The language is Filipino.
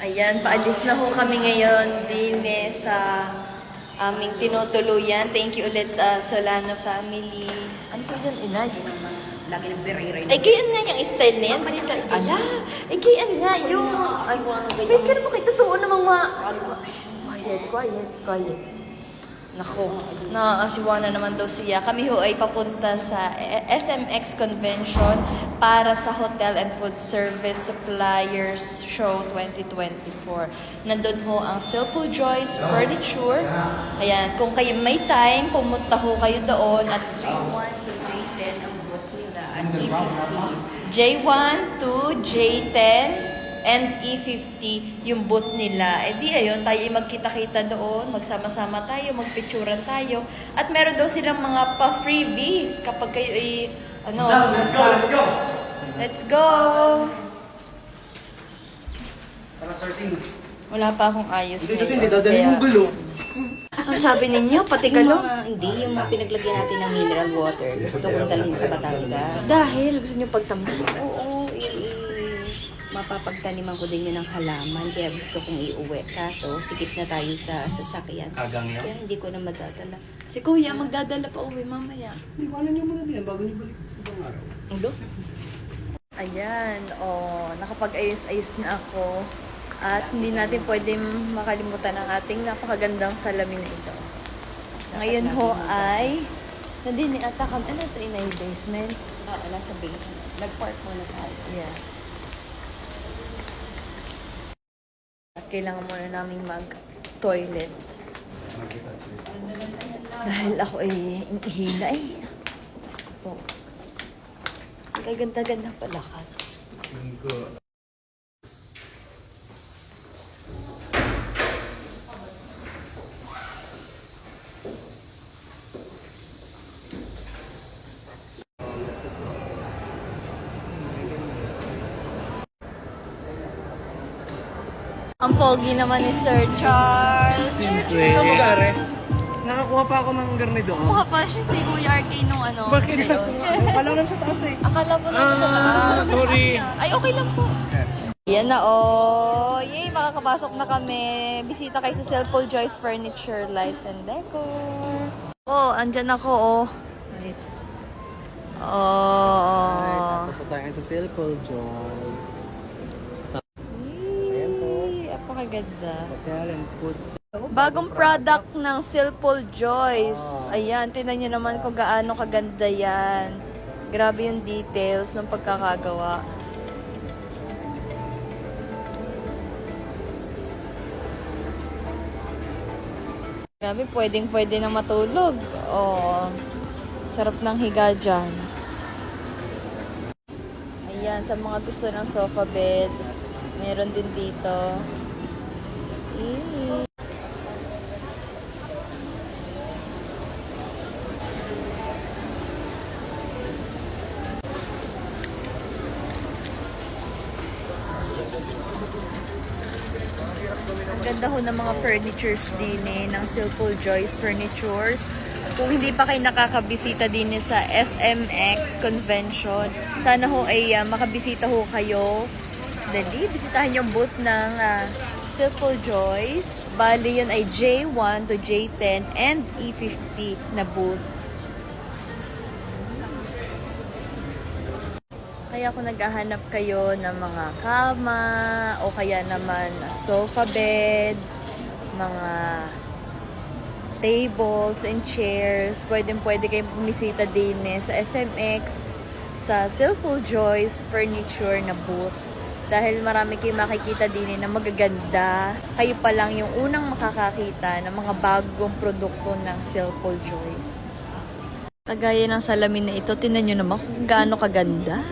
Ayan, paalis na ho kami ngayon din eh, sa aming tinutuluyan. Thank you ulit uh, Solano family. Ano po yan, ina? Lagi nang biriray Ay, kayan nga yung style na yan. Balita, ala, ay, kayan nga yung... Ay, may mo kayo, totoo namang ma... Quiet, quiet, quiet. Nako, naasiwa na naman daw siya. Kami ho ay papunta sa SMX Convention para sa Hotel and Food Service Suppliers Show 2024. Nandun ho ang Silpo Joyce Furniture. Ayan, kung kayo may time, pumunta ho kayo doon at J1 to J10 ang book nila at E50. J1 to J10 and E50 yung booth nila. Eh di ayun, tayo ay magkita-kita doon, magsama-sama tayo, magpicturan tayo. At meron daw silang mga pa-freebies kapag kayo ay ano, Let's go, let's go! Let's go! Para sourcing. Wala pa akong ayos. Hindi kasi hindi dadalhin yung gulo. Ang sabi ninyo, pati galong? hindi, yung mga pinaglagyan natin ng mineral water. Gusto kong dalhin sa Batangas. Dahil gusto nyo pagtamay. Oo, i, mapapagtaniman ko din yun ng halaman. Kaya gusto kong iuwi. Kaso, sikip na tayo sa sasakyan. Kagang Kaya yan. hindi ko na madadala. Si Kuya, magdadala pa uwi mamaya. Iwanan niyo muna din bago niyo balik sa ibang araw. Ulo? Ayan, oh, nakapag-ayos-ayos na ako. At hindi natin pwede makalimutan ang ating napakagandang salamin na ito. Ngayon ho ay, nandini ata kami, ano ito, inay basement? Oo, nasa basement. Nag-park muna tayo. Yes. Kailangan muna namin mag-toilet. Dahil ako ay hina eh. Ko po. Kaganda-ganda pala ka. Ang pogi naman ni Sir Charles. Siyempre. Ano magare? Nakakuha pa ako ng garnido. Mukha pa siya si Kuya RK nung ano. Bakit? Akala ko lang sa taas eh. Akala mo lang sa taas. Ah, sorry. Ay, okay lang po. Yan na, oh. Yay, makakapasok na kami. Bisita kayo sa Silpol Joyce Furniture, Lights and Decor. Oh, andyan ako, oh. Oh. Tapos tayo sa Silpol, Joyce. Ayan po. Yay, apakaganda. Hotel and Foods. Bagong product ng Silpol Joyce. Ayan, tinan nyo naman kung gaano kaganda yan. Grabe yung details ng pagkakagawa. Grabe, pwedeng pwede na matulog. Oh, sarap ng higa dyan. Ayan, sa mga gusto ng sofa bed, meron din dito. Eee. Ang ganda ho ng mga furnitures din eh, ng Silpul Joyce Furnitures. Kung hindi pa kayo nakakabisita din sa SMX Convention, sana ho ay ah, makabisita ho kayo. Dali, bisitahin yung booth ng uh, Silpul Joyce. Bali yun ay J1 to J10 and E50 na booth. Kaya kung naghahanap kayo ng mga kama o kaya naman sofa bed, mga tables and chairs, pwedeng pwede kayong pumisita din eh, sa SMX, sa Silpul Joyce Furniture na booth. Dahil marami kayong makikita din eh na magaganda. Kayo pa lang yung unang makakakita ng mga bagong produkto ng Silpul Joyce. Kagaya ng salamin na ito, tinan nyo naman kung gaano kaganda.